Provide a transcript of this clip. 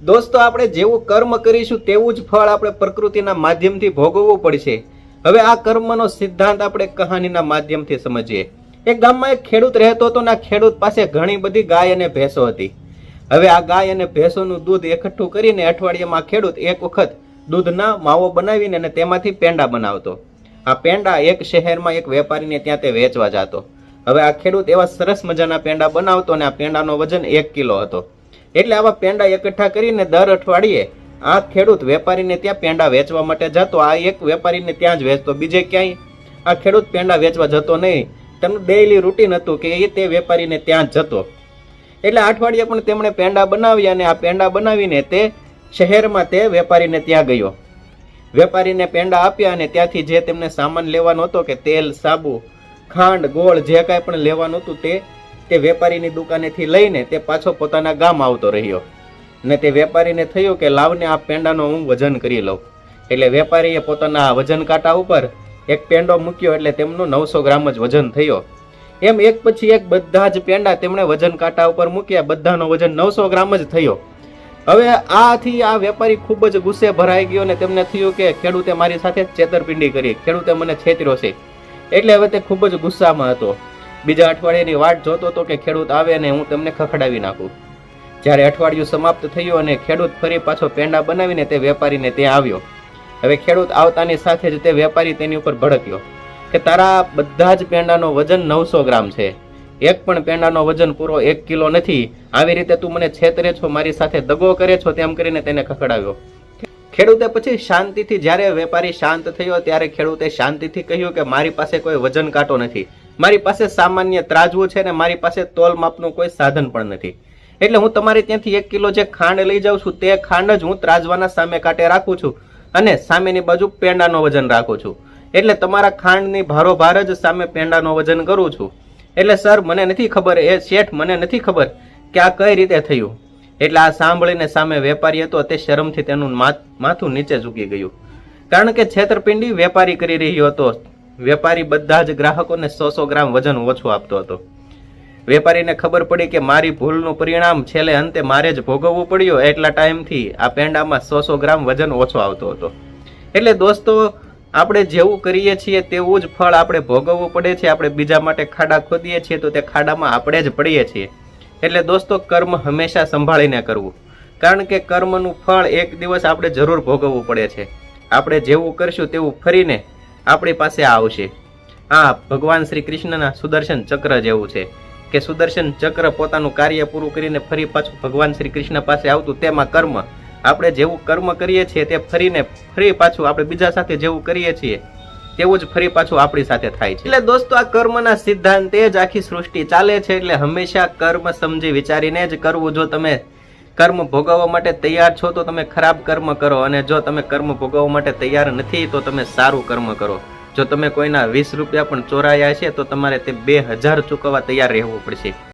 દોસ્તો, આપણે જેવું કર્મ કરીશું તેવું જ ફળ આપણે પ્રકૃતિના માધ્યમથી ભોગવવું પડશે. હવે આ કર્મનો સિદ્ધાંત આપણે કહાનીના માધ્યમથી સમજીએ. એક ગામમાં એક ખેડૂત રહેતો હતો ને આ ખેડૂત પાસે ઘણી બધી ગાય અને ભેંસો હતી. હવે આ ગાય અને ભેંસોનું દૂધ એકઠું કરીને અઠવાડિયામાં ખેડૂત એક વખત દૂધના માવો બનાવીને અને તેમાંથી પેંડા બનાવતો. આ પેંડા એક શહેરમાં એક વેપારીને ત્યાં તે વેચવા જતો. હવે આ ખેડૂત એવા સરસ મજાના પેંડા બનાવતો અને આ પેંડાનો વજન એક કિલો હતો. એટલે આવા પેંડા એકઠા કરીને દર અઠવાડિયે આ ખેડૂત વેપારીને ત્યાં પેંડા વેચવા માટે જતો, આ એક વેપારીને ત્યાં જ વેચતો, બીજે ક્યાંય આ ખેડૂત પેંડા વેચવા જતો નહીં. તેમનું ડેઇલી રૂટીન હતું કે એ તે વેપારીને ત્યાં જ જતો. એટલે અઠવાડિયે પણ તેમણે પેંડા બનાવ્યા અને આ પેંડા બનાવીને તે શહેરમાં તે વેપારીને ત્યાં ગયો. વેપારીને પેંડા આપ્યા અને ત્યાંથી જે તેમને સામાન લેવાનો હતો કે તેલ, સાબુ, ખાંડ, ગોળ, જે કાંઈ પણ લેવાનું હતું તે તે વેપારીની દુકાનેથી લઈને તે પાછો પોતાના ગામ આવતો રહ્યો. ને તે વેપારીને થયું કે લાવને આ પેંડાનો હું વજન કરી લઉં. એટલે વેપારીએ પોતાના વજન કાંટા ઉપર એક પેંડો મૂક્યો એટલે તેમનું નવસો ગ્રામ જ વજન થયો. એમ એક પછી એક બધા જ પેંડા તેમણે વજન કાંટા ઉપર મૂક્યા, બધાનો વજન નવસો ગ્રામ જ થયો. હવે આથી આ વેપારી ખૂબ જ ગુસ્સે ભરાઈ ગયો અને તેમને થયું કે ખેડૂતે મારી સાથે છેતરપિંડી કરી, ખેડૂતે મને છેતર્યો છે. એટલે હવે તે ખૂબ જ ગુસ્સામાં હતો. બીજા અઠવાડિયાની વાટ જોતો હતો કે ખેડૂત આવે અને હું તેમને ખખડાવી નાખું. જ્યારે અઠવાડિયું સમાપ્ત થયું અને ખેડૂત ફરી પાછો પેંડા બનાવીને તે વેપારીને ત્યાં આવ્યો. હવે ખેડૂત આવતાની સાથે જ તે વેપારી તેની ઉપર ભડક્યો કે તારા બધા જ પેંડાનો વજન નવસો ગ્રામ છે. એક પણ પેંડાનો વજન પૂરો એક કિલો નથી. આવી રીતે તું મને છેતરે છો, મારી સાથે દગો કરે છો તેમ કરીને તેને ખખડાવ્યો. ખેડૂતે પછી શાંતિથી, જ્યારે વેપારી શાંત થયો ત્યારે ખેડૂતે શાંતિથી કહ્યું કે મારી પાસે કોઈ વજન કાંટો નથી. મારી પાસે સામાન્ય ત્રાજવું છે ને મારી પાસે તોલ માપનું કોઈ સાધન પણ નથી. એટલે હું તમારે ત્યાંથી એક કિલો જે ખાંડ લઈ જાઉં છું, તે ખાંડ જ હું ત્રાજવાના સામે કાંટે રાખું છું અને સામેની બાજુ પેંડાનો વજન રાખું છું. એટલે તમારા ખાંડની ભારોભાર જ સામે પેંડાનો વજન કરું છું. એટલે સર, મને નથી ખબર, એ શેઠ, મને નથી ખબર કે આ કઈ રીતે થયું. એટલે આ સાંભળીને સામે વેપારી હતો તે શરમથી તેનું માથું નીચે ઝૂકી ગયું. કારણ કે છેતરપિંડી વેપારી કરી રહ્યો હતો. વેપારી બધા જ ગ્રાહકોને સો સો ગ્રામ વજન ઓછું આપતો હતો. વેપારીને ખબર પડી કે મારી ભૂલનું પરિણામ છેલ્લે અંતે મારે જ ભોગવવું પડ્યું, એટલા ટાઈમથી આ પેંડામાં સો સો ગ્રામ વજન ઓછો આવતો હતો. એટલે દોસ્તો, આપણે જેવું કરીએ છીએ તેવું જ ફળ આપણે ભોગવવું પડે છે. આપણે બીજા માટે ખાડા ખોદીએ છીએ તો તે ખાડામાં આપણે જ પડીએ છીએ. એટલે દોસ્તો, કર્મ હંમેશા સંભાળીને કરવું. કારણ કે કર્મનું ફળ એક દિવસ આપણે જરૂર ભોગવવું પડે છે. આપણે જેવું કરશું તેવું ફરીને આપણી પાસે આવશે. આ ભગવાન શ્રી કૃષ્ણના સુદર્શન ચક્ર જેવું છે કે સુદર્શન ચક્ર પોતાનું કાર્ય પૂરું કરીને ફરી પાછું ભગવાન શ્રી કૃષ્ણ પાસે આવતું તેમાં કર્મ. આપણે જેવું કર્મ કરીએ છીએ તે ફરીને ફરી પાછું આપણે બીજા સાથે જેવું કરીએ છીએ, તેવું જ ફરી પાછું આપણી સાથે થાય છે. એટલે દોસ્તો, આ કર્મના સિદ્ધાંતે જ આખી સૃષ્ટિ ચાલે છે, એટલે હંમેશા કર્મ સમજી વિચારીને જ કરવું. જો તમે કર્મ ભોગવવા માટે તૈયાર છો તો તમે ખરાબ કર્મ કરો અને જો તમે કર્મ ભોગવવા માટે તૈયાર નથી, તો તમે સારું કર્મ કરો. જો તમે કોઈના વીસ રૂપિયા પણ ચોરાયા છે, તો તમારે તે બે હજાર ચૂકવવા તૈયાર રહેવું પડશે.